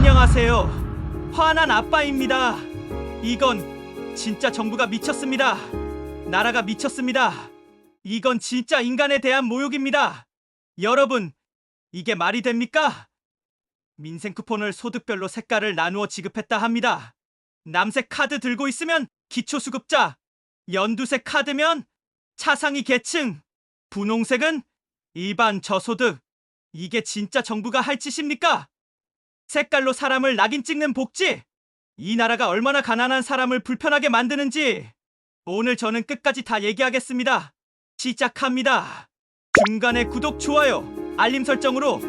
안녕하세요. 화난 아빠입니다. 이건 진짜 정부가 미쳤습니다. 나라가 미쳤습니다. 이건 진짜 인간에 대한 모욕입니다. 여러분, 이게 말이 됩니까? 민생 쿠폰을 소득별로 색깔을 나누어 지급했다 합니다. 남색 카드 들고 있으면 기초수급자, 연두색 카드면 차상위 계층, 분홍색은 일반 저소득. 이게 진짜 정부가 할 짓입니까? 색깔로 사람을 낙인 찍는 복지! 이 나라가 얼마나 가난한 사람을 불편하게 만드는지 오늘 저는 끝까지 다 얘기하겠습니다. 시작합니다. 중간에 구독, 좋아요, 알림 설정으로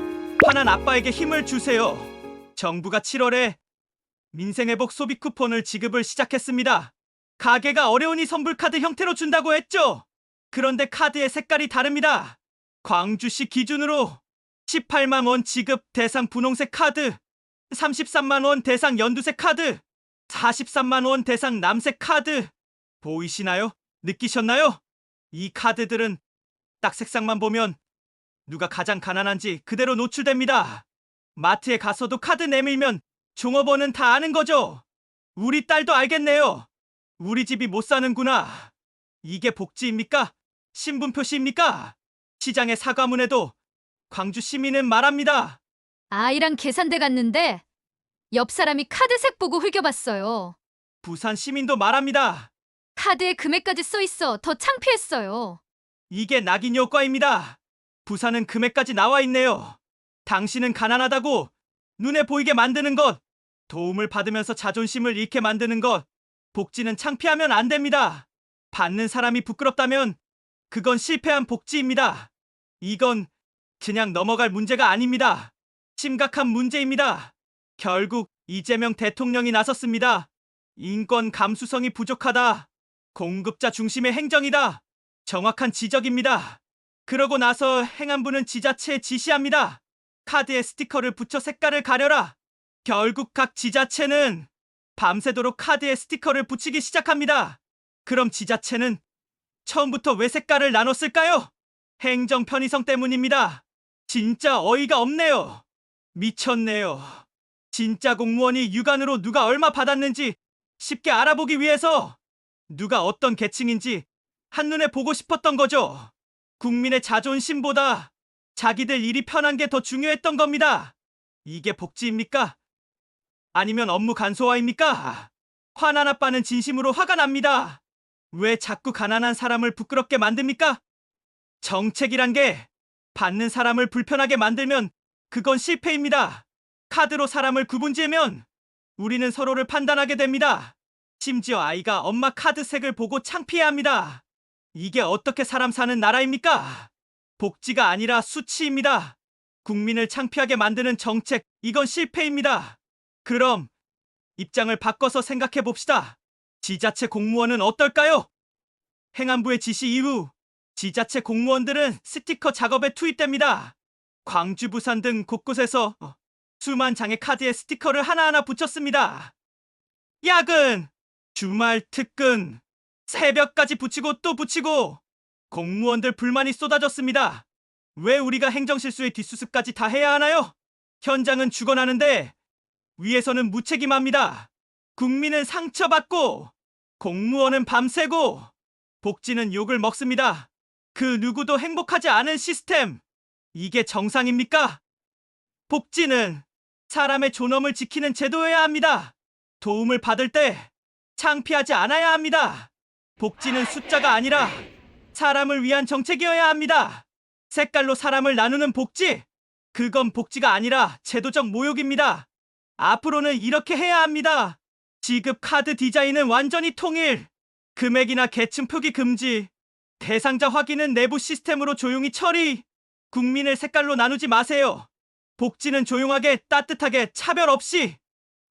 화난 아빠에게 힘을 주세요. 정부가 7월에 민생회복 소비 쿠폰을 지급을 시작했습니다. 가게가 어려우니 선불카드 형태로 준다고 했죠? 그런데 카드의 색깔이 다릅니다. 광주시 기준으로 18만 원 지급 대상 분홍색 카드, 33만 원 대상 연두색 카드, 43만 원 대상 남색 카드. 보이시나요? 느끼셨나요? 이 카드들은 딱 색상만 보면 누가 가장 가난한지 그대로 노출됩니다. 마트에 가서도 카드 내밀면 종업원은 다 아는 거죠. 우리 딸도 알겠네요. 우리 집이 못 사는구나. 이게 복지입니까? 신분 표시입니까? 시장의 사과문에도 광주 시민은 말합니다. 아이랑 계산대 갔는데 옆 사람이 카드색 보고 흘겨봤어요. 부산 시민도 말합니다. 카드에 금액까지 써 있어 더 창피했어요. 이게 낙인 효과입니다. 부산은 금액까지 나와 있네요. 당신은 가난하다고 눈에 보이게 만드는 것, 도움을 받으면서 자존심을 잃게 만드는 것, 복지는 창피하면 안 됩니다. 받는 사람이 부끄럽다면 그건 실패한 복지입니다. 이건 그냥 넘어갈 문제가 아닙니다. 심각한 문제입니다. 결국 이재명 대통령이 나섰습니다. 인권 감수성이 부족하다. 공급자 중심의 행정이다. 정확한 지적입니다. 그러고 나서 행안부는 지자체에 지시합니다. 카드에 스티커를 붙여 색깔을 가려라. 결국 각 지자체는 밤새도록 카드에 스티커를 붙이기 시작합니다. 그럼 지자체는 처음부터 왜 색깔을 나눴을까요? 행정 편의성 때문입니다. 진짜 어이가 없네요. 미쳤네요. 진짜 공무원이 육안으로 누가 얼마 받았는지 쉽게 알아보기 위해서 누가 어떤 계층인지 한눈에 보고 싶었던 거죠. 국민의 자존심보다 자기들 일이 편한 게 더 중요했던 겁니다. 이게 복지입니까? 아니면 업무 간소화입니까? 화난 아빠는 진심으로 화가 납니다. 왜 자꾸 가난한 사람을 부끄럽게 만듭니까? 정책이란 게 받는 사람을 불편하게 만들면 그건 실패입니다. 카드로 사람을 구분지으면 우리는 서로를 판단하게 됩니다. 심지어 아이가 엄마 카드 색을 보고 창피해 합니다. 이게 어떻게 사람 사는 나라입니까? 복지가 아니라 수치입니다. 국민을 창피하게 만드는 정책, 이건 실패입니다. 그럼 입장을 바꿔서 생각해 봅시다. 지자체 공무원은 어떨까요? 행안부의 지시 이후 지자체 공무원들은 스티커 작업에 투입됩니다. 광주, 부산 등 곳곳에서 수만 장의 카드에 스티커를 하나하나 붙였습니다. 야근, 주말 특근, 새벽까지 붙이고 또 붙이고 공무원들 불만이 쏟아졌습니다. 왜 우리가 행정실수의 뒷수습까지 다 해야 하나요? 현장은 죽어나는데 위에서는 무책임합니다. 국민은 상처받고 공무원은 밤새고 복지는 욕을 먹습니다. 그 누구도 행복하지 않은 시스템. 이게 정상입니까? 복지는 사람의 존엄을 지키는 제도여야 합니다. 도움을 받을 때 창피하지 않아야 합니다. 복지는 숫자가 아니라 사람을 위한 정책이어야 합니다. 색깔로 사람을 나누는 복지. 그건 복지가 아니라 제도적 모욕입니다. 앞으로는 이렇게 해야 합니다. 지급 카드 디자인은 완전히 통일. 금액이나 계층 표기 금지. 대상자 확인은 내부 시스템으로 조용히 처리. 국민을 색깔로 나누지 마세요. 복지는 조용하게 따뜻하게 차별 없이.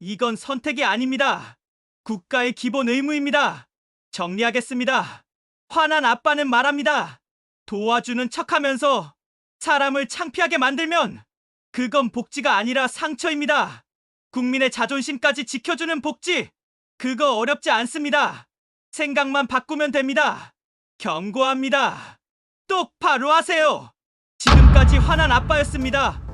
이건 선택이 아닙니다. 국가의 기본 의무입니다. 정리하겠습니다. 화난 아빠는 말합니다. 도와주는 척 하면서 사람을 창피하게 만들면 그건 복지가 아니라 상처입니다. 국민의 자존심까지 지켜주는 복지. 그거 어렵지 않습니다. 생각만 바꾸면 됩니다. 경고합니다. 똑바로 하세요. 지금까지 화난 아빠였습니다.